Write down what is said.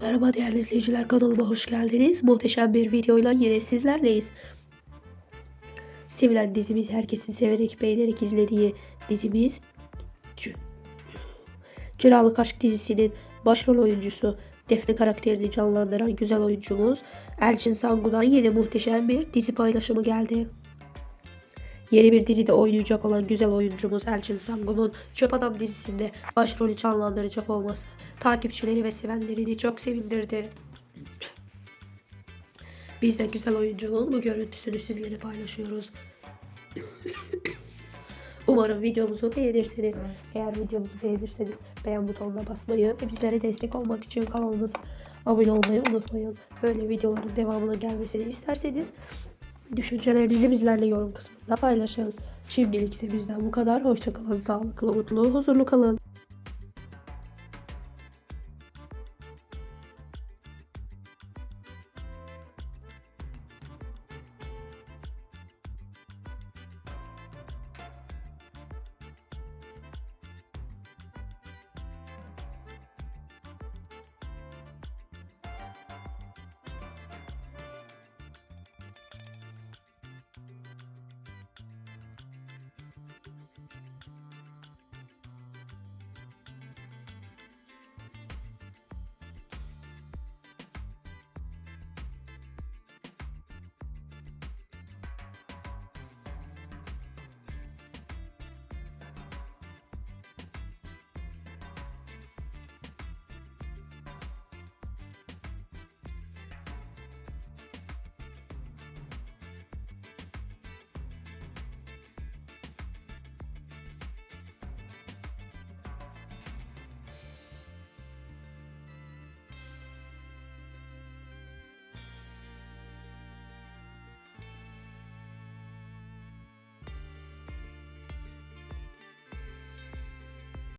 Merhaba değerli izleyiciler kanalıma hoş geldiniz. Muhteşem bir videoyla yine sizlerleyiz. Sevilen dizimiz herkesin severek beğenerek izlediği dizimiz Kiralık Aşk dizisinin başrol oyuncusu Defne karakterini canlandıran güzel oyuncumuz Elçin Sangu'dan yine muhteşem bir dizi paylaşımı geldi. Yeni bir dizide oynayacak olan güzel oyuncumuz Elçin Sangu'nun Çöp Adam dizisinde başrolü canlandıracak olması takipçileri ve sevenlerini çok sevindirdi. Biz de güzel oyuncunun bu görüntüsünü sizlere paylaşıyoruz. Umarım videomuzu beğenirsiniz. Eğer videomuzu beğenirseniz beğen butonuna basmayı ve bizlere destek olmak için kanalımıza abone olmayı unutmayın. Böyle videoların devamının gelmesini isterseniz düşüncelerinizi bizlerle yorum kısmında paylaşın. Şimdilik bizden bu kadar. Hoşçakalın, sağlıklı, mutlu, huzurlu kalın.